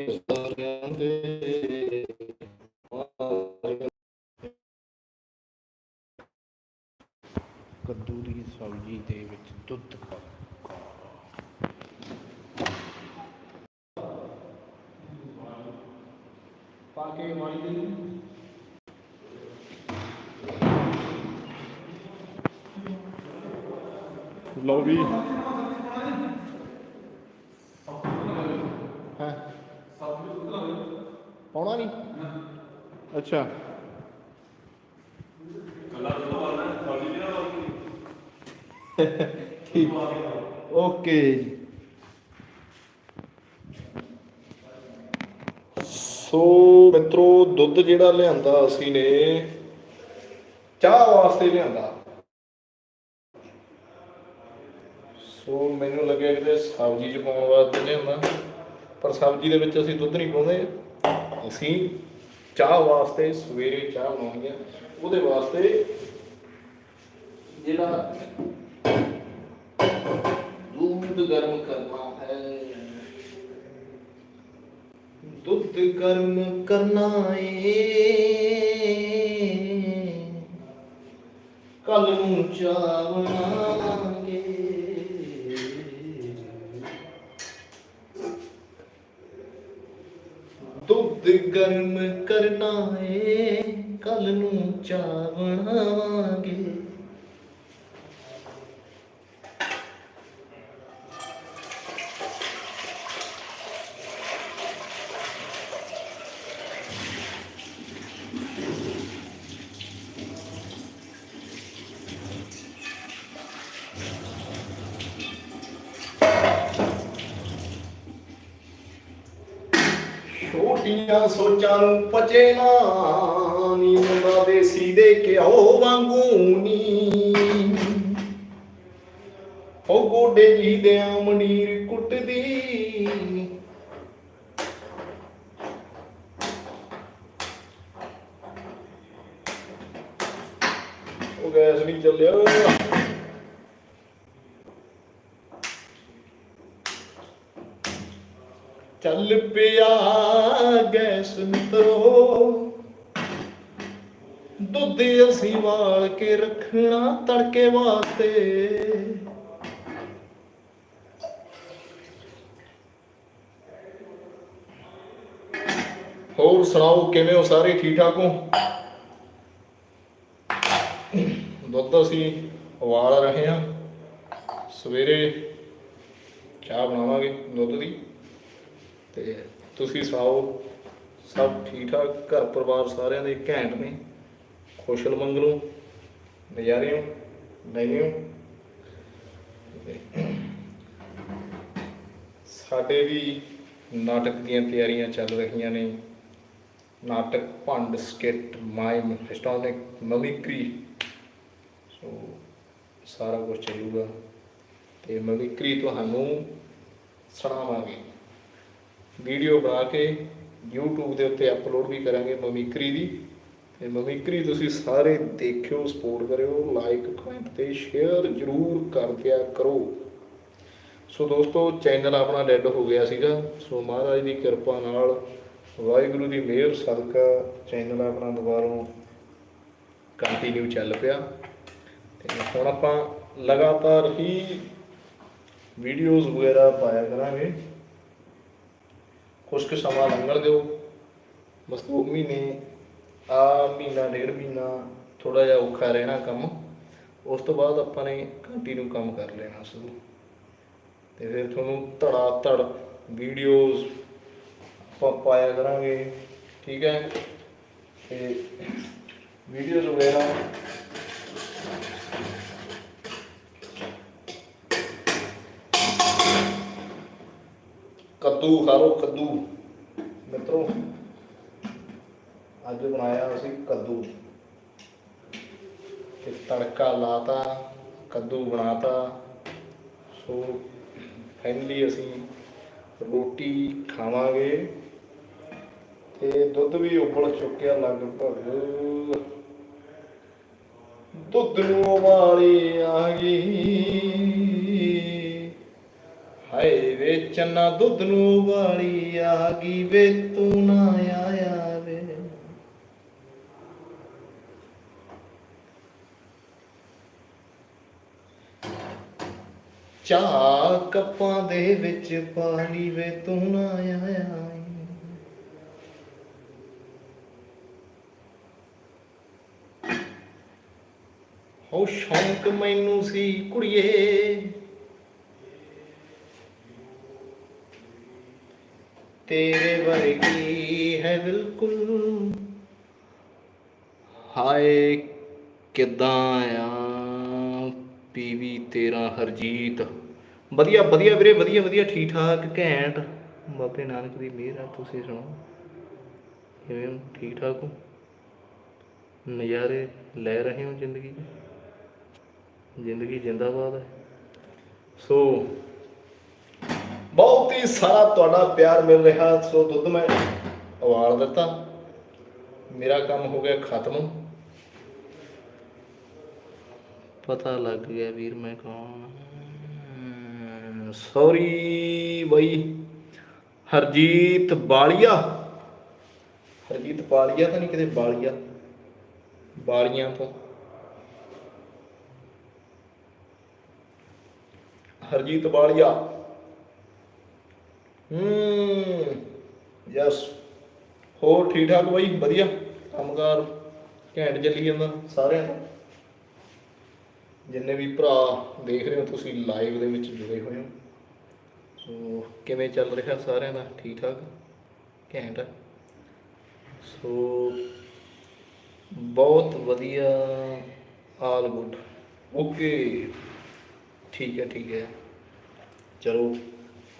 ਸਾਰਿਆਂ ਦੇ ਕੱਦੂ ਦੀ ਸਬਜ਼ੀ ਦੇ ਵਿੱਚ ਦੁੱਧ ਪਾ ਪਾ ਕੇ ਮਾਰੀ ਦੇ ਲਓ ਵੀ ਹੈ ਪਾਉਣਾ ਨਹੀਂ ਅੱਛਾ। ਠੀਕ। ਓਕੇ ਸੋ ਮਿੱਤਰੋ ਦੁੱਧ ਜਿਹੜਾ ਲਿਆਂਦਾ ਅਸੀਂ ਨੇ ਚਾਹ ਵਾਸਤੇ ਲਿਆਂਦਾ। ਸੋ ਮੈਨੂੰ ਲੱਗਿਆ ਕਿ ਸਬਜ਼ੀ ਚ ਪਾਉਣ ਵਾਸਤੇ ਲਿਆਂਦਾ ਪਰ ਸਬਜ਼ੀ ਦੇ ਵਿੱਚ ਅਸੀਂ ਦੁੱਧ ਨਹੀਂ ਪਾਉਂਦੇ। ਅਸੀਂ ਚਾਹ ਵਾਸਤੇ ਸਵੇਰੇ ਚਾਹ ਬਣਾਉਣੀ ਹੈ ਉਹਦੇ ਵਾਸਤੇ ਜਿਹੜਾ दूध गर्म करना है दूध गर्म करना है ਕੱਲ ਨੂੰ ਚਾਹ ਬਣਾਵਾਂਗੇ ਗਰਮ ਕਰਨਾ ਏ ਕੱਲ ਨੂੰ ਚਾਹ ਬਣਾਵਾਂਗੇ ਸੋਚਾਂ ਨੂੰ ਪਚੇ ਨਾ ਨੀ ਮੁੰਡਾ ਦੇਸੀ ਦੇ ਘਿਓ ਵਾਂਗੂ ਨੀ। ਉਹ ਗੋਡੇ ਜੀ ਦੇ ਮੰਡੀਰ ਕੁੱਟਦੀ ਉਹ ਗੈਸ ਨਹੀਂ ਚੱਲਿਆ ਚੱਲ ਪਿਆ ਗੈਸ ਮਿੱਤਰੋ। ਦੁੱਧ ਅਸੀਂ ਵਾਲ ਕੇ ਰੱਖਣਾ ਤੜਕੇ ਵਾਸਤੇ। ਹੋਰ ਸੁਣਾਓ, ਕਿਵੇਂ ਹੋ ਸਾਰੇ ਠੀਕ ਠਾਕ ਹੋ? ਦੁੱਧ ਅਸੀਂ ਉਬਾਲ ਰਹੇ ਹਾਂ। ਸਵੇਰੇ ਚਾਹ ਬਣਾਵਾਂਗੇ ਦੁੱਧ ਦੀ। ਤੇ ਤੁਸੀਂ ਸੁਣਾਓ, ਸਭ ਠੀਕ ਠਾਕ ਘਰ ਪਰਿਵਾਰ ਸਾਰਿਆਂ ਦੇ ਘੈਂਟ ਨੇ? ਖੁਸ਼ਲ ਮੰਗਲੋ ਨਜ਼ਾਰੇ ਹੋ ਨਹੀਂ ਹੋ ਸਾਡੇ ਵੀ ਨਾਟਕ ਦੀਆਂ ਤਿਆਰੀਆਂ ਚੱਲ ਰਹੀਆਂ ਨੇ। ਨਾਟਕ ਭੰਡ ਸਕਿੱਟ ਮਾਈਮ ਹਿਸਟੋਰਿਕ ਮਮਿਕਰੀ ਸੋ ਸਾਰਾ ਕੁਝ ਚੱਲੂਗਾ ਤੇ ਮਮਿਕਰੀ ਤੁਹਾਨੂੰ ਸੁਣਾਵਾਂਗੇ। ਵੀਡੀਓ ਬਣਾ ਕੇ YouTube ਦੇ ਉੱਤੇ ਅਪਲੋਡ ਵੀ ਕਰਾਂਗੇ ਮਮਿਕਰੀ ਦੀ। ਤੇ ਮਮਿਕਰੀ ਤੁਸੀਂ ਸਾਰੇ ਦੇਖਿਓ ਸਪੋਰਟ ਕਰਿਓ ਲਾਈਕ ਕਮੈਂਟ ਤੇ ਸ਼ੇਅਰ ਜਰੂਰ ਕਰ ਦਿਆ ਕਰੋ। ਸੋ ਦੋਸਤੋ ਚੈਨਲ ਆਪਣਾ ਡੈਡ ਹੋ ਗਿਆ ਸੀਗਾ। ਸੋ ਮਹਾਰਾਜ ਦੀ ਕਿਰਪਾ ਨਾਲ ਵਾਹਿਗੁਰੂ ਦੀ ਮਿਹਰ ਸਦਕਾ ਚੈਨਲ ਆਪਣਾ ਦੁਬਾਰਾ ਕੰਟੀਨਿਊ ਚੱਲ ਪਿਆ। ਤੇ ਹੁਣ ਆਪਾਂ ਲਗਾਤਾਰ ਹੀ ਵੀਡੀਓਜ਼ ਵਗੈਰਾ ਪਾਇਆ ਕਰਾਂਗੇ। ਕੁਛ ਕੁ ਸਮਾਂ ਲੰਘਣ ਦਿਓ। ਬਸ ਦੋ ਮਹੀਨੇ ਆ ਮਹੀਨਾ, ਡੇਢ ਮਹੀਨਾ ਥੋੜਾ ਜਿਹਾ ਔਖਾ ਰਹਿਣਾ ਕੰਮ। ਉਸ ਤੋਂ ਬਾਅਦ ਆਪਾਂ ਨੇ ਕੰਟੀਨਿਊ ਕੰਮ ਕਰ ਲੈਣਾ ਸ਼ੁਰੂ। ਤੇ ਫਿਰ ਤੁਹਾਨੂੰ ਧੜਾ ਧੜ ਵੀਡੀਓਜ਼ ਆਪਾਂ ਪਾਇਆ ਕਰਾਂਗੇ, ਠੀਕ ਹੈ? ਤੇ ਵੀਡੀਓਜ਼ ਵਗੈਰਾ ਕੱਦੂ, ਖਾ ਲਓ ਕੱਦੂ। ਮਿੱਤਰੋ, ਅੱਜ ਬਣਾਇਆ ਅਸੀਂ ਕੱਦੂ। ਤੇ ਤੜਕਾ ਲਾਤਾ, ਕੱਦੂ ਬਣਾਤਾ। ਸੋ ਫਾਈਨਲੀ ਅਸੀਂ ਰੋਟੀ ਖਾਵਾਂਗੇ। ਤੇ ਦੁੱਧ ਵੀ ਉਬਲ ਚੁੱਕਿਆ ਲਗਭਗ। ਦੁੱਧ ਨੂੰ ਉਬਾਲੀ ਆ ਗਈ। ਚੰਨਾ ਦੁੱਧ ਨੂੰ ਉਬਾਲੀ ਆ ਗਈ ਵੇ, ਤੂੰ ਨਾ ਆਇਆ ਵੇ। ਚਾਹ ਕੱਪਾਂ ਦੇ ਵਿੱਚ ਪਾਣੀ ਵੇ, ਤੂੰ ਨਾ ਆਇਆ ਹੋ ਸ਼ੌਂਕ ਮੈਨੂੰ ਸੀ ਕੁੜੀਏ ਤੇਰੇ ਵਰਗੀ ਹੈ ਬਿਲਕੁਲ। ਹਾਏ, ਕਿਦਾਂ ਆ? ਪੀਵੀ 13 ਹਰਜੀਤ। ਵਧੀਆ ਵਧੀਆ ਵੀਰੇ, ਵਧੀਆ ਵਧੀਆ ਠੀਕ ਠਾਕ ਘੈਂਟ। ਬਾਬੇ ਨਾਨਕ ਦੀ ਮਿਹਰ ਆ, ਤੁਸੀਂ ਸੁਣਾਓ? ਕਿਵੇਂ ਹੋ? ਠੀਕ ਠਾਕ ਹੋ? ਨਜ਼ਾਰੇ ਲੈ ਰਹੇ ਹੋ ਜ਼ਿੰਦਗੀ ਦੇ? ਜ਼ਿੰਦਗੀ ਜਿੰਦਾਬਾਦ ਹੈ। ਸੋ ਬਹੁਤ ਹੀ ਸਾਰਾ ਤੁਹਾਡਾ ਪਿਆਰ ਮਿਲ ਰਿਹਾ, ਸੋ ਦੁੱਧ ਮੈਂ ਉਵਾਲ ਦਿੱਤਾ। ਮੇਰਾ ਕੰਮ ਹੋ ਗਿਆ ਖਤਮ। ਪਤਾ ਲੱਗ ਗਿਆ ਵੀਰ ਮੈਂ ਕੌਣ ਸੌਰੀ ਬਈ। ਹਰਜੀਤ ਬਾਲੀਆ। ਹਰਜੀਤ ਬਾਲੀਆ ਤਾਂ ਨਹੀਂ ਕਿਤੇ ਬਾਲੀਆ। ਬਾਲੀਆਂ ਤੋਂ। ਹਰਜੀਤ ਬਾਲੀਆ। ਹੂੰ, ਯਸ। ਹੋਰ ਠੀਕ ਠਾਕ ਬਾਈ? ਵਧੀਆ? ਕੰਮਕਾਰ? ਘੈਂਟ ਚੱਲੀ ਜਾਂਦਾ? ਸਾਰਿਆਂ ਦਾ? ਜਿੰਨੇ ਵੀ ਭਰਾ ਦੇਖ ਰਹੇ ਹੋ, ਤੁਸੀਂ ਲਾਈਵ ਦੇ ਵਿੱਚ ਜੁੜੇ ਹੋਏ ਹੋ। ਸੋ, ਕਿਵੇਂ ਚੱਲ ਰਿਹਾ ਸਾਰਿਆਂ ਦਾ? ਠੀਕ ਠਾਕ ਘੈਂਟ ਸੋ, ਬਹੁਤ ਵਧੀਆ ਆਲ ਗੁੱਡ ਓਕੇ ਠੀਕ ਹੈ ਠੀਕ ਹੈ। ਚਲੋ।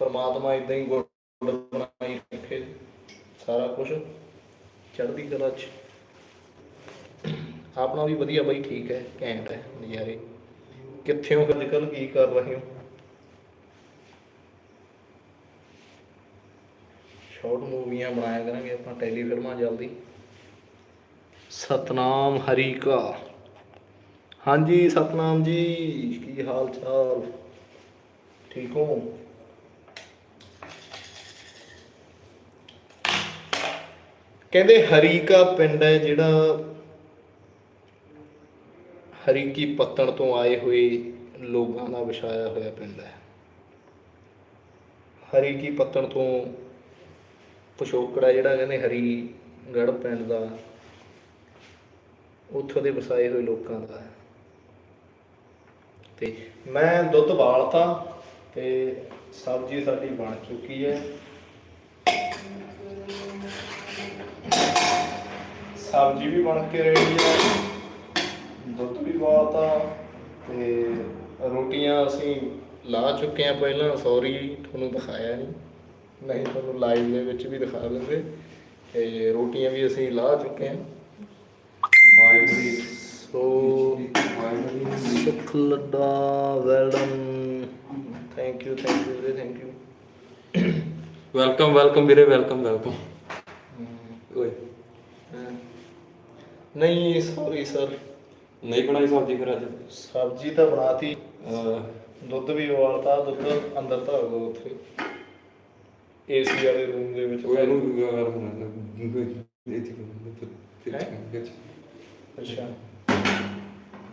ਪਰਮਾਤਮਾ ਇਦਾਂ ਹੀ ਗੁੱਡ ਬਣਾਈ ਰੱਖੇ ਸਾਰਾ ਕੁਝ ਚੜ੍ਹਦੀ ਕਲਾ ਚ। ਆਪਣਾ ਵੀ ਵਧੀਆ ਬਈ ਠੀਕ ਹੈ, ਘੈਂਟ ਹੈ ਨਜ਼ਾਰੇ। ਕਿੱਥੇ ਹੋ ਅੱਜ ਕੀ ਕਰ ਰਹੇ ਹੋ? ਸ਼ਾਰਟ ਮੂਵੀਆਂ ਬਣਾਇਆ ਕਰਾਂਗੇ ਆਪਾਂ ਟੈਲੀ ਫਿਲਮਾਂ ਜਲਦੀ। ਸਤਨਾਮ ਹਰੀ ਕਾ ਹਾਂਜੀ, ਸਤਨਾਮ ਜੀ, ਕੀ ਹਾਲ ਚਾਲ ਠੀਕ ਹੋ? ਕਹਿੰਦੇ ਹਰੀ ਕਾ ਪਿੰਡ ਹੈ ਜਿਹੜਾ ਹਰੀ ਕੀ ਪੱਤਣ ਤੋਂ ਆਏ ਹੋਏ ਲੋਕਾਂ ਦਾ ਵਸਾਇਆ ਹੋਇਆ ਪਿੰਡ ਹੈ। ਹਰੀਕੀ ਪੱਤਣ ਤੋਂ ਪਿਛੋਕੜਾ ਜਿਹੜਾ ਕਹਿੰਦੇ ਹਰੀਗੜ੍ਹ ਪਿੰਡ ਦਾ, ਉੱਥੋਂ ਦੇ ਵਸਾਏ ਹੋਏ ਲੋਕਾਂ ਦਾ ਤੇ ਮੈਂ ਦੁੱਧ ਬਾਲਤਾ ਤੇ ਸਬਜ਼ੀ ਸਾਡੀ ਬਣ ਚੁੱਕੀ ਹੈ। ਸਬਜ਼ੀ ਵੀ ਬਣ ਕੇ ਰੈਡੀ ਹੈ ਦੁੱਧ ਵੀ ਬਾਲਤਾ ਤੇ ਰੋਟੀਆਂ ਅਸੀਂ ਲਾ ਚੁੱਕੇ ਹਾਂ ਪਹਿਲਾਂ ਸੌਰੀ ਤੁਹਾਨੂੰ ਦਿਖਾਇਆ ਨਹੀਂ ਨਹੀਂ ਤੁਹਾਨੂੰ ਲਾਈਵ ਦੇ ਵਿੱਚ ਵੀ ਦਿਖਾ ਦਿੰਦੇ। ਤੇ ਰੋਟੀਆਂ ਵੀ ਅਸੀਂ ਲਾ ਚੁੱਕੇ ਹਾਂ so Sukh Ladda well done thank you thank you ਵੀਰੇ ਥੈਂਕ ਯੂ ਵੈਲਕਮ ਵੈਲਕਮ ਵੀਰੇ ਵੈਲਕਮ ਵੈਲਕਮ ਓਏ। ਨਹੀਂ ਸੌਰੀ ਸਰ ਨਹੀਂ ਬਣਾਈ ਸਬਜ਼ੀ ਫਿਰ ਅੱਜ? ਸਬਜ਼ੀ ਤਾਂ ਬਣਾਤੀ। ਅਹ, ਦੁੱਧ ਵੀ ਉਬਾਲਤਾ ਦੁੱਧ ਅੰਦਰ ਧਰ ਦੋ ਉੱਥੇ। ਏਸੀ ਵਾਲੇ ਰੂਮ ਦੇ ਵਿੱਚ ਉਹ ਇਹਨੂੰ ਗਰਮ ਹੋਣਾ? ਅੱਛਾ।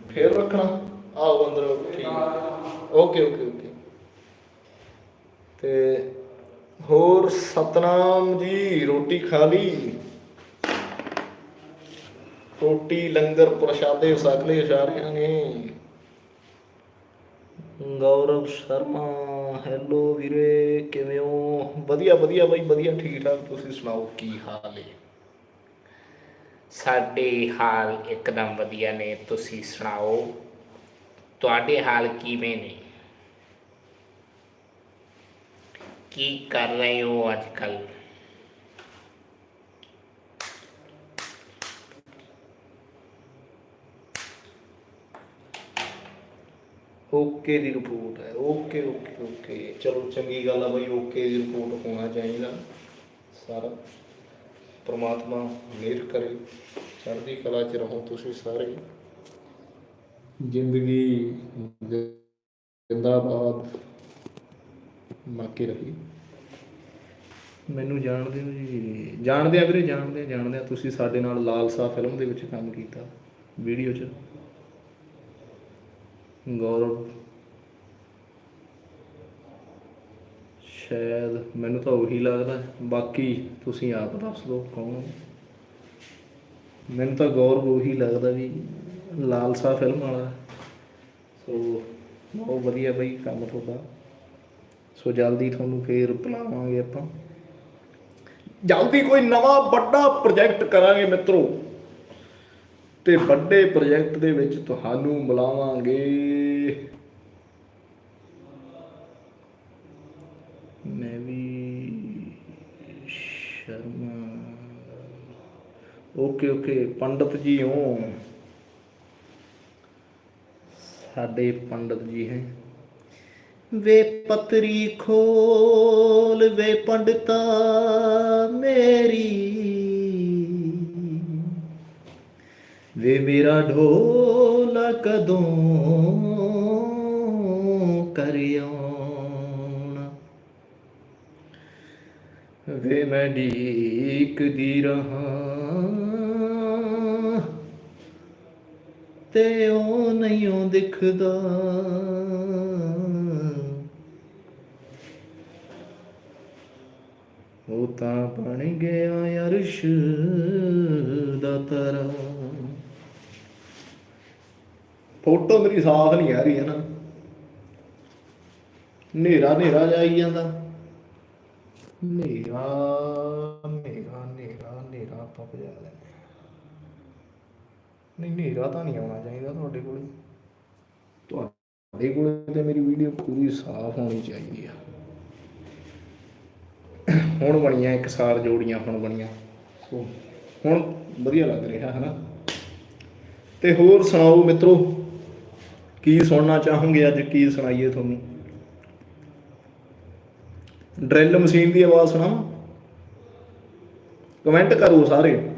ਫੇਰ ਰੱਖਣਾ। ਆਓ ਅੰਦਰ ਠੀਕ ਓਕੇ ਓਕੇ ਓਕੇ। ਤੇ ਹੋਰ ਸਤਨਾਮ ਜੀ ਰੋਟੀ ਖਾ ਲਈ? ਰੋਟੀ, ਲੰਗਰ, ਪ੍ਰਸ਼ਾਦੇ, ਸਾਕਲੇ ਇਸ਼ਾਰਿਆਂ ਨੇ। ਗੌਰਵ ਸ਼ਰਮਾ ਹੈਲੋ ਵੀਰੇ, ਕਿਵੇਂ ਹੋ? ਵਧੀਆ ਵਧੀਆ ਬਾਈ, ਵਧੀਆ ਠੀਕ ਠਾਕ ਤੁਸੀਂ ਸੁਣਾਓ, ਕੀ ਹਾਲ ਹੈ ਸਾਡੇ ਹਾਲ ਇੱਕਦਮ ਵਧੀਆ ਨੇ, ਤੁਸੀਂ ਸੁਣਾਓ? ਤੁਹਾਡੇ ਹਾਲ ਕਿਵੇਂ ਨੇ? ਕੀ ਕਰ ਰਹੇ ਹੋ ਅੱਜ ਕੱਲ੍ਹ? ਓਕੇ ਦੀ ਰਿਪੋਰਟ ਹੈ। ਓਕੇ ਓਕੇ ਓਕੇ ਚਲੋ ਚੰਗੀ ਗੱਲ ਆ ਬਈ ਓਕੇ ਦੀ ਰਿਪੋਰਟ ਹੋਣਾ ਚਾਹੀਦਾ। ਸਾਰਾ ਪ੍ਰਮਾਤਮਾ ਮਿਹਰ ਕਰੇ। ਚੜ੍ਹਦੀ ਕਲਾ 'ਚ ਰਹੋ ਤੁਸੀਂ ਸਾਰੇ। ਜ਼ਿੰਦਗੀ ਜਿੰਦਾਬਾਦ ਬਣ ਕੇ ਰਹੀ। ਮੈਨੂੰ ਜਾਣਦੇ ਹੋ ਜੀ। ਜਾਣਦੇ ਆ ਵੀਰੇ ਜਾਣਦੇ ਆ ਜਾਣਦੇ ਆ। ਤੁਸੀਂ ਸਾਡੇ ਨਾਲ ਲਾਲਸਾ ਫਿਲਮ ਦੇ ਵਿੱਚ ਕੰਮ ਕੀਤਾ। ਵੀਡੀਓ 'ਚ। ਗੌਰਵ। ਸ਼ਾਇਦ ਮੈਨੂੰ ਤਾਂ ਉਹੀ ਲੱਗਦਾ ਬਾਕੀ ਤੁਸੀਂ ਆਪ ਦੱਸ ਦਿਓ ਕੌਣ ਹੋ। ਮੈਨੂੰ ਤਾਂ ਗੌਰਵ ਉਹੀ ਲੱਗਦਾ ਵੀ ਲਾਲਸਾ ਫਿਲਮ ਵਾਲਾ ਸੋ ਬਹੁਤ ਵਧੀਆ ਬਈ ਕੰਮ ਤੁਹਾਡਾ। ਸੋ ਜਲਦੀ ਤੁਹਾਨੂੰ ਫੇਰ ਬੁਲਾਵਾਂਗੇ ਆਪਾਂ। ਜਲਦੀ ਕੋਈ ਨਵਾਂ ਵੱਡਾ ਪ੍ਰੋਜੈਕਟ ਕਰਾਂਗੇ ਮਿੱਤਰੋ। ਤੇ ਵੱਡੇ ਪ੍ਰੋਜੈਕਟ ਦੇ ਵਿੱਚ ਤੁਹਾਨੂੰ ਮਿਲਾਵਾਂਗੇ। ਮੈਂ ਵੀ ਸ਼ਰਮਾ। ਓਕੇ ਓਕੇ ਪੰਡਤ ਜੀ ਹੋ। ਸਾਡੇ ਪੰਡਤ ਜੀ ਹੈ। ਵੇ ਪਤਰੀ ਖੋਲ ਵੇ ਪੰਡਤਾ ਮੇਰੀ। ਵੇ ਮੇਰਾ ਢੋਲਾ ਕਦੋਂ ਕਰਿਆਉਣਾ ਵੇ ਮੈਂ ਢੀਕਦੀ ਰਹਾ ਤੇ ਉਹ ਨਹੀਂ ਉਹ ਦਿਖਦਾ। ਉਹ ਤਾਂ ਬਣ ਗਿਆ ਅਰਸ਼ ਦਾ ਤਰਾ। ਫੋਟੋ ਮੇਰੀ ਸਾਫ਼ ਨਹੀਂ ਆ ਰਹੀ ਹੈ ਨਾ। ਹਨੇਰਾ ਹਨੇਰਾ ਜਾਈ ਜਾਂਦਾ। ਹਨੇਰਾ ਹਨੇਰਾ ਹਨੇਰਾ ਹਨੇਰਾ ਆਪਾਂ ਭਜਾ ਲੈਂਦੇ ਨਹੀਂ, ਹਨੇਰਾ ਤਾਂ ਨਹੀਂ ਆਉਣਾ ਚਾਹੀਦਾ ਤੁਹਾਡੇ ਕੋਲ। ਤੁਹਾਡੇ ਕੋਲ ਤੇ ਮੇਰੀ ਵੀਡੀਓ ਪੂਰੀ ਸਾਫ਼ ਹੋਣੀ ਚਾਹੀਦੀ ਆ। ਹੁਣ ਬਣੀਆਂ, ਇੱਕ ਸਾਰ ਜੋੜੀਆਂ ਹੁਣ ਬਣੀਆਂ। ਸੋ, ਹੁਣ ਵਧੀਆ ਲੱਗ ਰਿਹਾ ਹੈ ਨਾ ਤੇ ਹੋਰ ਸੁਣਾਓ ਮਿੱਤਰੋ, ਕੀ ਸੁਣਨਾ ਚਾਹੋਗੇ ਅੱਜ, ਕੀ ਸੁਣਾਈਏ ਤੁਹਾਨੂੰ? ਡਰਿਲ ਮਸ਼ੀਨ ਦੀ ਆਵਾਜ਼ ਸੁਣਾਵਾਂ? ਕਮੈਂਟ ਕਰੋ ਸਾਰੇ।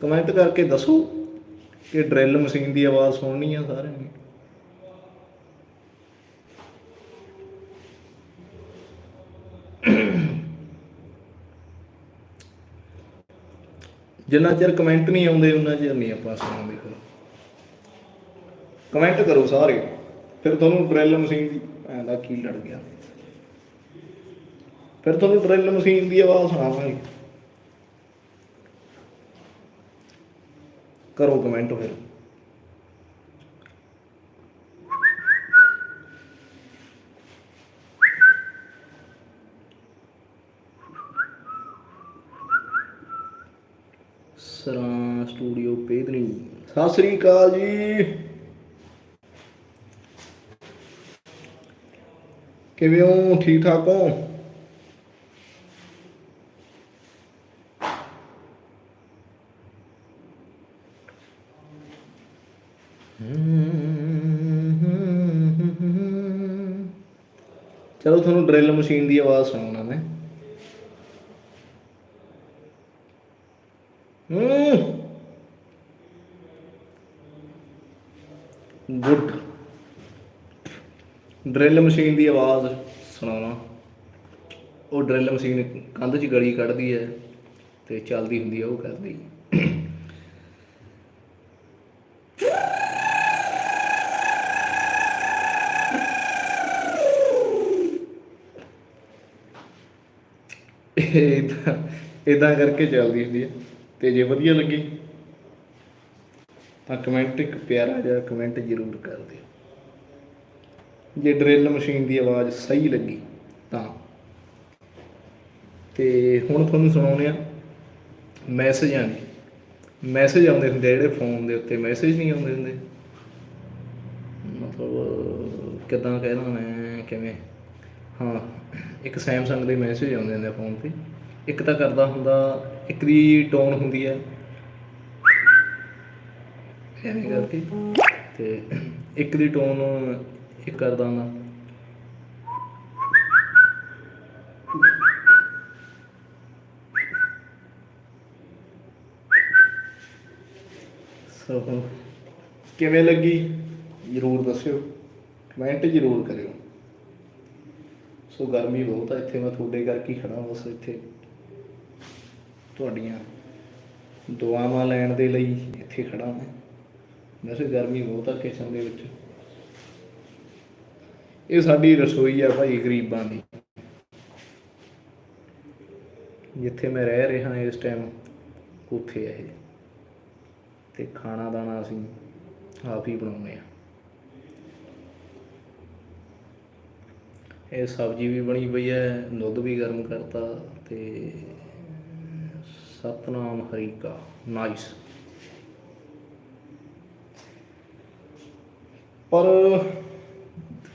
ਕਮੈਂਟ ਕਰਕੇ ਦੱਸੋ ਕਿ ਡਰਿਲ ਮਸ਼ੀਨ ਦੀ ਆਵਾਜ਼ ਸੁਣਨੀ ਆ ਸਾਰਿਆਂ ਨੇ। ਜਿੰਨਾ ਚਿਰ ਕਮੈਂਟ ਨਹੀਂ ਆਉਂਦੇ ਉਹਨਾਂ ਚਿਰ ਨਹੀਂ ਆਪਾਂ ਸੁਣਾਉਂਦੇ ਫਿਰ। ਕਮੈਂਟ ਕਰੋ ਸਾਰੇ। ਫਿਰ ਤੁਹਾਨੂੰ ਡਰਿਲ ਮਸ਼ੀਨ ਦੀ ਐਂ ਦਾ ਕੀ ਲੜ ਗਿਆ। ਫਿਰ ਤੁਹਾਨੂੰ ਡਰਿਲ ਮਸ਼ੀਨ ਦੀ ਆਵਾਜ਼ ਸੁਣਾਵਾਂਗੇ। ਕਰੋ ਕਮੈਂਟ ਫਿਰ। ਸਰਾਂ ਸਟੂਡੀਓ ਪੇਦਨੀ ਸਤਿ ਸ੍ਰੀ ਅਕਾਲ ਜੀ। ਕਿਵੇਂ ਹੋ? ਠੀਕ ਠਾਕ ਹੋ ਚਲੋ ਤੁਹਾਨੂੰ ਡਰਿਲ ਮਸ਼ੀਨ ਦੀ ਆਵਾਜ਼ ਸੁਣਾਉਣਾ ਮੈਂ ਹੂੰ। ਗੁੱਡ। ਡਰਿਲ ਮਸ਼ੀਨ ਦੀ ਆਵਾਜ਼ ਸੁਣਾਉਣਾ। ਉਹ ਡਰਿਲ ਮਸ਼ੀਨ ਕੰਧ 'ਚ ਗਲੀ ਕੱਢਦੀ ਹੈ ਤੇ ਚੱਲਦੀ ਹੁੰਦੀ ਹੈ, ਉਹ ਕਰਦੀ। ਇਦਾਂ ਇਦਾਂ ਕਰਕੇ ਚੱਲਦੀ ਹੁੰਦੀ ਹੈ ਤੇ ਜੇ ਵਧੀਆ ਲੱਗੀ, ਤਾਂ ਕਮੈਂਟ ਇੱਕ ਪਿਆਰਾ ਜਿਹਾ ਕਮੈਂਟ ਜ਼ਰੂਰ ਕਰ ਦਿਓ। ਜੇ ਡਰਿਲ ਮਸ਼ੀਨ ਦੀ ਆਵਾਜ਼ ਸਹੀ ਲੱਗੀ, ਤਾਂ। ਤੇ ਹੁਣ ਤੁਹਾਨੂੰ ਸੁਣਾਉਂਦੇ ਆ ਮੈਸੇਜਾਂ ਦੀ ਮੈਸੇਜ ਆਉਂਦੇ ਹੁੰਦੇ ਜਿਹੜੇ ਫੋਨ ਦੇ ਉੱਤੇ ਮੈਸੇਜ ਨਹੀਂ ਆਉਂਦੇ ਹੁੰਦੇ। ਮਤਲਬ, ਕਿਦਾਂ ਕਹਿਣਾ ਮੈਂ, ਕਿਵੇਂ? ਹਾਂ। ਇੱਕ ਸੈਮਸੰਗ ਦੇ ਮੈਸੇਜ ਆਉਂਦੇ ਹੁੰਦੇ ਆ ਫੋਨ ਤੇ। ਇੱਕ ਤਾਂ ਕਰਦਾ ਹੁੰਦਾ, ਇੱਕ ਦੀ ਟੋਨ ਹੁੰਦੀ ਹੈ ਐਵੇਂ ਕਰਕੇ। ਤੇ ਇੱਕ ਦੀ ਟੋਨ ਇੱਕ ਕਰਦਾ ਹੁੰਦਾ। ਸੋ ਕਿਵੇਂ ਲੱਗੀ? ਜ਼ਰੂਰ ਦੱਸਿਓ। ਕਮੈਂਟ ਜ਼ਰੂਰ ਕਰਿਓ। ਸੋ ਗਰਮੀ ਬਹੁਤ ਆ, ਇੱਥੇ ਮੈਂ ਤੁਹਾਡੇ ਕਰਕੇ ਹੀ ਖੜਾ ਬਸ ਇੱਥੇ। ਤੁਹਾਡੀਆਂ ਦੁਆਵਾਂ ਲੈਣ ਦੇ ਲਈ ਇੱਥੇ ਖੜਾ ਮੈਂ। ਵੈਸੇ ਗਰਮੀ ਬਹੁਤ ਆ ਕਿਚਨ ਦੇ ਵਿੱਚ। ਇਹ ਸਾਡੀ ਰਸੋਈ ਆ ਭਾਈ ਗਰੀਬਾਂ ਦੀ। ਜਿੱਥੇ ਮੈਂ ਰਹਿ ਰਿਹਾ ਇਸ ਟਾਈਮ, ਉੱਥੇ ਆ ਇਹ। ਤੇ ਖਾਣਾ ਦਾਣਾ ਅਸੀਂ ਆਪ ਹੀ ਬਣਾਉਂਦੇ ਆ। ਇਹ ਸਬਜ਼ੀ ਵੀ ਬਣੀ ਪਈ ਹੈ, ਦੁੱਧ ਵੀ ਗਰਮ ਕਰਤਾ ਤੇ ਸਤਨਾਮ ਹਰੀ ਕਾ ਨਾਈਸ ਪਰ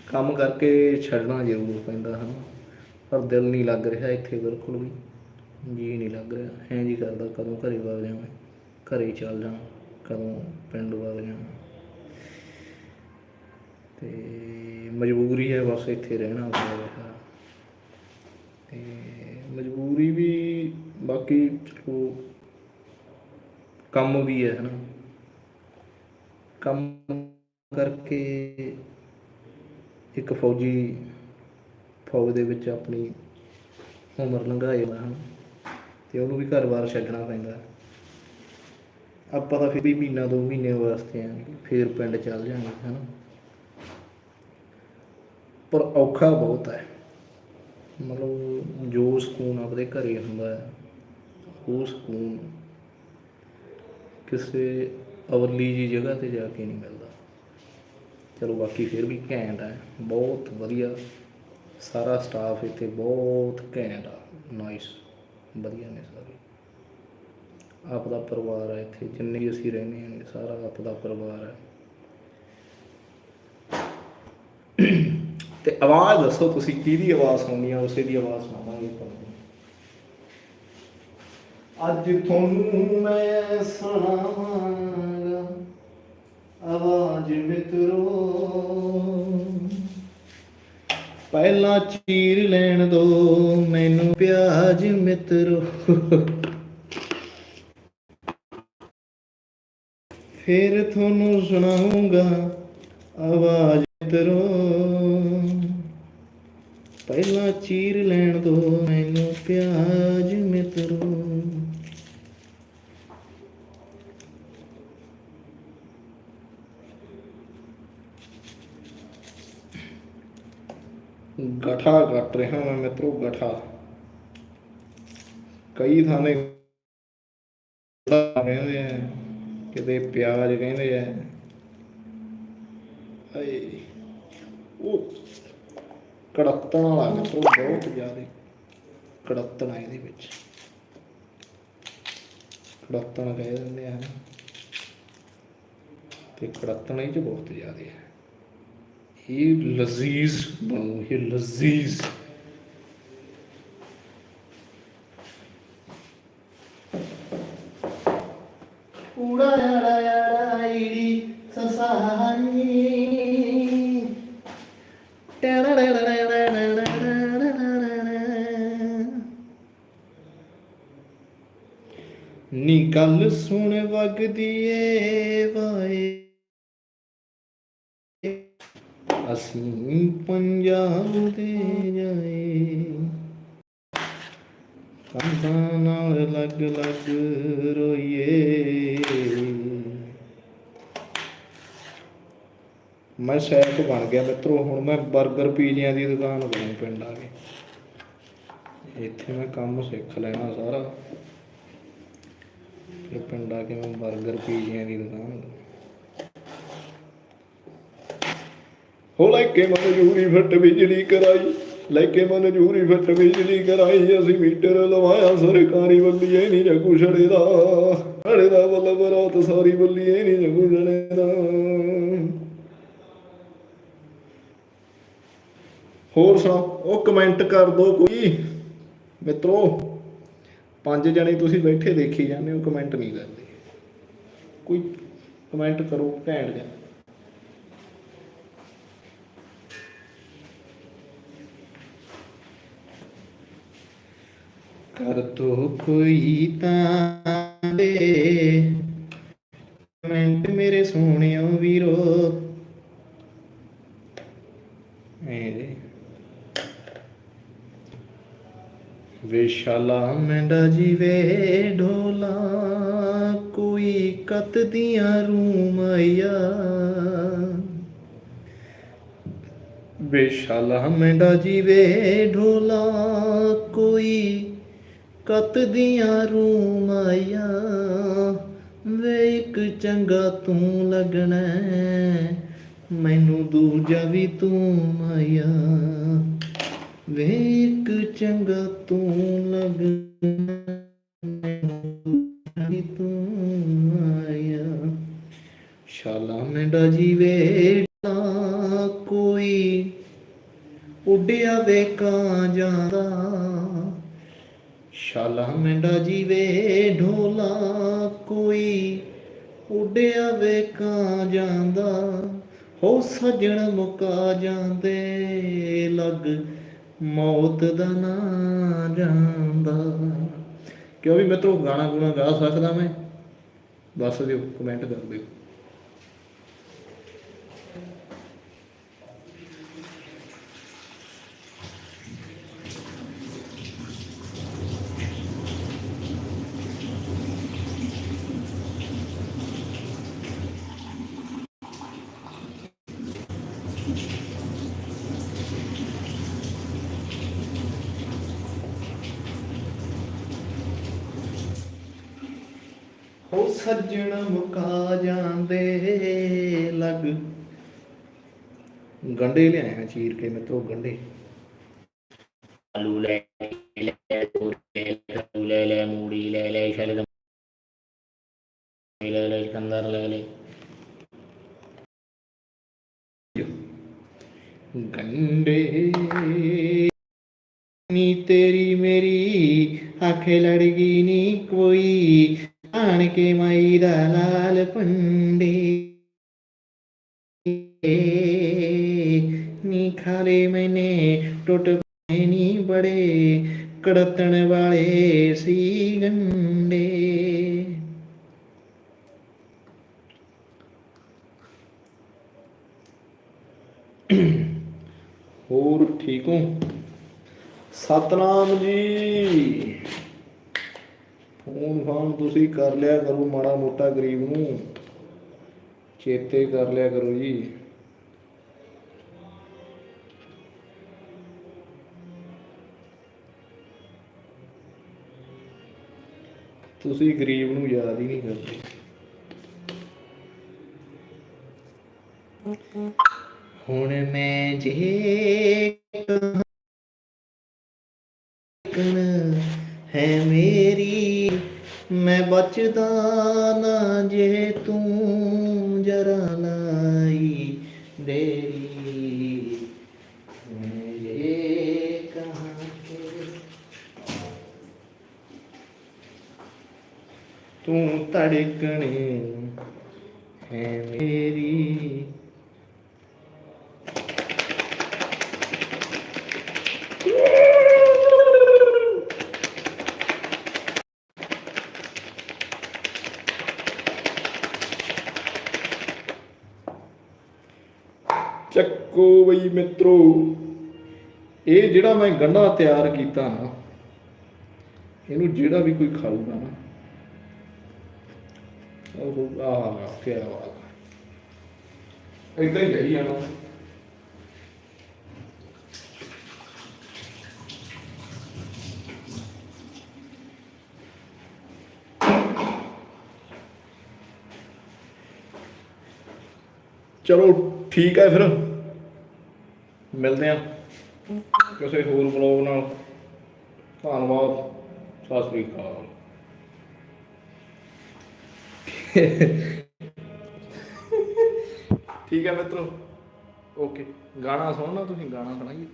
ਕੰਮ ਕਰਕੇ ਛੱਡਣਾ ਜ਼ਰੂਰ ਪੈਂਦਾ ਹਨ ਪਰ ਦਿਲ ਨਹੀਂ ਲੱਗ ਰਿਹਾ ਇੱਥੇ ਬਿਲਕੁਲ ਵੀ, ਜੀ ਨਹੀਂ ਲੱਗ ਰਿਹਾ। ਐਂ ਜੀ ਕਰਦਾ, ਕਦੋਂ ਘਰੇ ਵਗ ਜਾਵਾਂ, ਘਰੇ ਚੱਲ ਜਾਵਾਂ, ਕਦੋਂ ਪਿੰਡ ਵਗ ਜਾਵਾਂ। ਤੇ ਮਜਬੂਰੀ ਹੈ ਬਸ ਇੱਥੇ ਰਹਿਣਾ ਪੈ ਰਿਹਾ ਤੇ ਮਜਬੂਰੀ ਵੀ ਬਾਕੀ ਚਲੋ ਕੰਮ ਵੀ ਹੈ, ਹਨਾ। ਕੰਮ ਕਰਕੇ ਇੱਕ ਫੌਜੀ ਫੌਜ ਦੇ ਵਿੱਚ ਆਪਣੀ ਉਮਰ ਲੰਘਾਏ ਹੋਇਆ ਹਨ ਤੇ ਉਹਨੂੰ ਵੀ ਘਰ-ਬਾਰ ਛੱਡਣਾ ਪੈਂਦਾ ਆਪਾਂ ਤਾਂ ਫਿਰ ਵੀ ਮਹੀਨਾ, ਦੋ ਮਹੀਨੇ ਵਾਸਤੇ ਆਂ ਫਿਰ ਪਿੰਡ ਚੱਲ ਜਾਂਗੇ ਹਨਾ। ਪਰ ਔਖਾ ਬਹੁਤ ਹੈ। ਮਤਲਬ ਜੋ ਸਕੂਨ ਆਪਦੇ ਘਰੇ ਹੁੰਦਾ ਹੈ, ਉਹ ਸਕੂਨ ਕਿਸੇ ਅਵਲੀ ਜੀ ਜਗ੍ਹਾ ਤੇ ਜਾ ਕੇ ਨਹੀਂ ਮਿਲਦਾ। ਚਲੋ ਬਾਕੀ ਫਿਰ ਵੀ ਘੈਂਟ ਹੈ, ਬਹੁਤ ਵਧੀਆ। ਸਾਰਾ ਸਟਾਫ ਇੱਥੇ ਬਹੁਤ ਘੈਂਟ ਆ। ਨਾਈਸ ਵਧੀਆ ਨੇ ਸਾਰੇ। ਆਪ ਦਾ ਪਰਿਵਾਰ ਹੈ ਇੱਥੇ, ਜਿੰਨੇ ਵੀ ਅਸੀਂ ਰਹਿੰਦੇ ਹਾਂ, ਸਾਰਾ ਆਪ ਦਾ ਪਰਿਵਾਰ ਹੈ। ਤੇ ਆਵਾਜ਼ ਦੱਸੋ ਤੁਸੀਂ ਕਿਹਦੀ ਆਵਾਜ਼ ਸੁਣਨੀ ਆ, ਉਸੇ ਦੀ ਆਵਾਜ਼ ਸੁਣਾਵਾਂਗੇ ਤੁਹਾਨੂੰ। ਅੱਜ ਤੁਹਾਨੂੰ ਮੈਂ ਸੁਣਾਵਾਂਗਾ, ਆਵਾਜ਼ ਮਿੱਤਰੋ। ਪਹਿਲਾਂ ਚੀਰ ਲੈਣ ਦੋ, ਮੈਨੂੰ ਪਿਆਜ ਮਿੱਤਰੋ। ਫਿਰ ਤੁਹਾਨੂੰ ਸੁਣਾਉਂਗਾ, ਆਵਾਜ਼ ਮਿੱਤਰੋ ਪਹਿਲਾਂ ਚੀਰ ਲੈਣ ਦੋ, ਮੈਨੂੰ ਪਿਆਜ ਮਿੱਤਰੋ। ਗਠਾ ਕੱਟ ਰਿਹਾ ਮੈਂ ਮਿੱਤਰੋ, ਗਠਾ। ਕਈ ਥਾਣੇ ਕਹਿੰਦੇ ਆ, ਕਿਤੇ ਪਿਆਜ਼ ਕਹਿੰਦੇ ਆ। ਆਏ ਉਹ ਕੜੱਤਣ ਵਾਲਾ ਮਿੱਤਰੋ, ਬਹੁਤ ਜ਼ਿਆਦਾ ਕੜੱਤਣ ਆ ਇਹਦੇ ਵਿੱਚ। ਕੜੱਤਣ ਕਹਿ ਦਿੰਦੇ ਆ ਤੇ ਕੜੱਤਣ ਇਹ ਚ ਬਹੁਤ ਜ਼ਿਆਦਾ ਹੈ ਇਹ ਲਜ਼ੀਜ਼ ਬਣੂ, ਇਹ ਲਜ਼ੀਜ਼। ਸੁਣ ਵਗਦੀ ਏ ਵਾਏ। ਅਸੀਂ ਪੰਜਾਬ ਦੇ ਜਾਏ। ਕੰਧਾਂ ਨਾਲ ਲੱਗ ਲੱਗ ਰੋਈਏ। ਮੈਂ ਸ਼ੈਫ ਬਣ ਗਿਆ ਮਿੱਤਰੋ, ਹੁਣ ਮੈਂ 버ਗਰ ਪੀਜ਼ਿਆਂ ਦੀ ਦੁਕਾਨ ਬਣਾਉਂ ਪਿੰਡ ਆ ਕੇ। ਇੱਥੇ ਮੈਂ ਕੰਮ ਸਿੱਖ ਲੈਣਾ ਸਾਰਾ। ਫਿਰ ਪਿੰਡ ਆ 버ਗਰ ਪੀਜ਼ਿਆਂ ਦੀ ਦੁਕਾਨ ਹੋ ਲੈ ਕੇ ਮਨਜ਼ੂਰੀ ਫਟ ਬਿਜਲੀ ਕਰਾਈ, ਲੈ ਕੇ ਮਨਜ਼ੂਰੀ ਫਟ ਬਿਜਲੀ ਕਰਾਈ, ਅਸੀਂ ਮੀਟਰ ਲਵਾਇਆ, ਸਰਕਾਰੀ ਬੱਲੀਏ ਨਹੀਂ ਜਗੂ ਛੜੇ ਦਾ ਛੜੇ ਦਾ ਬੱਲ ਬਰਾਤ ਸਾਰੀ ਬੱਲੀਏ ਨਹੀਂ ਜਗੂ ਛੜੇ ਦਾ ਹੋਰ ਸੁਣਾਓ, ਉਹ ਕਮੈਂਟ ਕਰ ਦੋ ਕੋਈ। ਮਿੱਤਰੋ ਪੰਜ ਜਣੇ ਤੁਸੀਂ ਬੈਠੇ ਦੇਖੀ ਜਾਂਦੇ ਹੋ ਕਮੈਂਟ ਨਹੀਂ ਕਰਦੇ। ਕੋਈ ਕਮੈਂਟ ਕਰੋ, ਘੈਂਟ ਜਿਹਾ। ਕਰ ਦੋ ਕੋਈ ਤਾਂ ਦੇ। ਵਿਸ਼ਾਲਾ ਮੈਂਡਾ ਜੀਵੇ ਢੋਲਾ ਕੋਈ ਕਤ ਦੀਆਂ ਰੂਮਾਇਆ ਵਿਸ਼ਾਲਾ ਮੈਂਡਾ ਜੀਵੇ ਢੋਲਾ ਕੋਈ ਕਤ ਦੀਆਂ ਰੂਮਾਇਆ ਵੇ ਇੱਕ ਚੰਗਾ ਤੂੰ ਲੱਗਣਾ ਹੈ, ਮੈਨੂੰ ਦੂਜਾ ਵੀ ਤੂੰ ਮਾਇਆ ਵੇ ਚੰਗਾ ਤੂੰ ਲੱਗਣਾ ਤੂੰ ਮਾਇਆ ਸ਼ਾਲਾ ਮੈਂਡਾ ਜੀਵੇ ਕੋਈ, ਉੱਡਿਆ ਵੇ ਕਾਂ ਜਾਂਦਾ। ਸ਼ਾਲਾ ਮੈਂਡਾ ਜੀਵੇ ਢੋਲਾ ਕੋਈ, ਉੱਡਿਆ ਵੇ ਕਾਂ ਜਾਂਦਾ। ਹੋ ਸਜਣ ਮੁਕਾ ਜਾਂਦੇ ਲੱਗ ਮੌਤ ਦਾ ਨਾ ਜਾਂਦਾ। ਕਿਉਂ ਵੀ ਮੈਂ ਗਾਣਾ ਗੁਣਾ ਗਾ ਸਕਦਾ ਮੈਂ। ਦੱਸ ਦਿਓ ਕਮੈਂਟ ਕਰ ਦਿਓ। ਹੋ ਸੱਜਣ ਮੁਕਾ ਜਾਂਦੇ ਲੱਗ। ਗੰਡੇ ਲਿਆਇਆ ਚੀਰ ਕੇ ਮੈਂ ਤੋਂ ਗੰਡੇ। ਆਲੂ ਲੈ ਲੈ ਤੂਰ ਲੈ ਆਲੂ ਲੈ ਲੈ ਮੂੜੀ ਲੈ ਲੈ ਸ਼ਲਗਮ ਲੈ ਲੈ ਚਕੰਦਰ ਲੈ ਲੈ। ਗੰਡੇ ਨੀ ਤੇਰੀ ਮੇਰੀ ਆਖੇ ਲੜਗੀ ਨੀ ਕੋਈ। ਆਣ ਕੇ ਮਾਈ ਦਾ ਲਾਲ ਪੰਡੇ ਨੀ ਖਾਲੇ ਮੈਨੇ ਟੁੱਟ ਪਏ ਨੀ ਬੜੇ ਕੜਤਣ ਵਾਲੇ ਸੀ ਗੰਡੇ ਹੋਰ ਠੀਕ ਹੋ ਸਤਨਾਮ ਜੀ ਫੋਨ ਫਾਨ ਤੁਸੀਂ ਕਰ ਲਿਆ ਕਰੋ, ਮਾੜਾ ਮੋਟਾ ਗਰੀਬ ਨੂੰ। ਚੇਤੇ ਕਰ ਲਿਆ ਕਰੋ ਜੀ। ਤੁਸੀਂ ਗਰੀਬ ਨੂੰ ਯਾਦ ਹੀ ਨਹੀਂ ਕਰਦੇ। ਹੁਣ ਮੈਂ ਜੇ ਕਣ ਹੈ ਮੇਰੀ ਮੈਂ ਬਚਦਾ ਨਾ ਜੇ ਤੂੰ ਜਰਾ ਲਾਈ ਦੇਰੀ ਮੈਂ ਇਹ ਕਹਾਂ ਤੂੰ ਧੜਕਣੇ ਹੈ ਮੇਰੀ ਚੱਕੋ ਬਈ ਮਿੱਤਰੋ ਇਹ ਜਿਹੜਾ ਮੈਂ ਗੰਢਾ ਤਿਆਰ ਕੀਤਾ ਨਾ ਇਹਨੂੰ ਜਿਹੜਾ ਵੀ ਕੋਈ ਖਾਊਗਾ ਨਾ ਉਹ ਆਹ ਕੀ ਬਾਤ ਇਦਾਂ ਹੀ ਜਾਣਾ। ਚਲੋ ਠੀਕ ਹੈ ਫਿਰ। ਮਿਲਦੇ ਆ ਕਿਸੇ ਹੋਰ ਬਲੌਗ ਨਾਲ। ਧੰਨਵਾਦ। ਸਤਿ ਸ੍ਰੀ ਅਕਾਲ। ਠੀਕ ਹੈ ਮਿੱਤਰੋ। ਓਕੇ। ਗਾਣਾ ਸੁਣਨਾ ਤੁਸੀਂ? ਗਾਣਾ ਸੁਣਾਈਏ।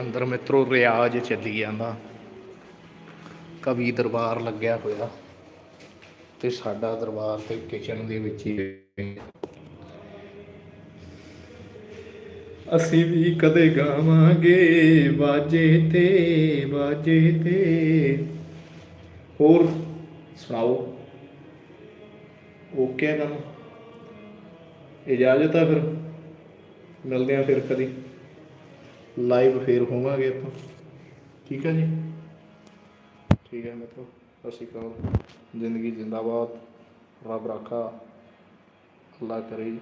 ਅੰਦਰ ਮਿੱਤਰੋ ਰਿਆਜ਼ ਚੱਲੀ ਜਾਂਦਾ। ਕਵੀ ਦਰਬਾਰ ਲੱਗਿਆ ਹੋਇਆ ਤੇ ਸਾਡਾ ਦਰਬਾਰ ਤੇ ਕਿਚਨ ਦੇ ਵਿੱਚ ਹੀ ਅਸੀਂ ਵੀ ਕਦੇ ਗਾਵਾਂਗੇ ਬਾਜੇ ਤੇ ਬਾਜੇ ਤੇ। ਹੋਰ ਸੁਣਾਓ? ਓਕੇ ਹੈ ਇਜਾਜ਼ਤ ਆ ਫਿਰ? ਮਿਲਦੇ ਆ ਫਿਰ ਕਦੀ। ਲਾਈਵ ਫੇਰ ਹੋਵਾਂਗੇ ਆਪਾਂ। ਠੀਕ ਹੈ ਜੀ? ਠੀਕ ਹੈ ਮਿੱਤਰੋ, ਸਤਿ ਸ਼੍ਰੀ ਅਕਾਲ। ਜ਼ਿੰਦਗੀ ਜ਼ਿੰਦਾਬਾਦ। ਰੱਬ ਰਾਖਾ। ਅੱਲਾ ਕਰੇ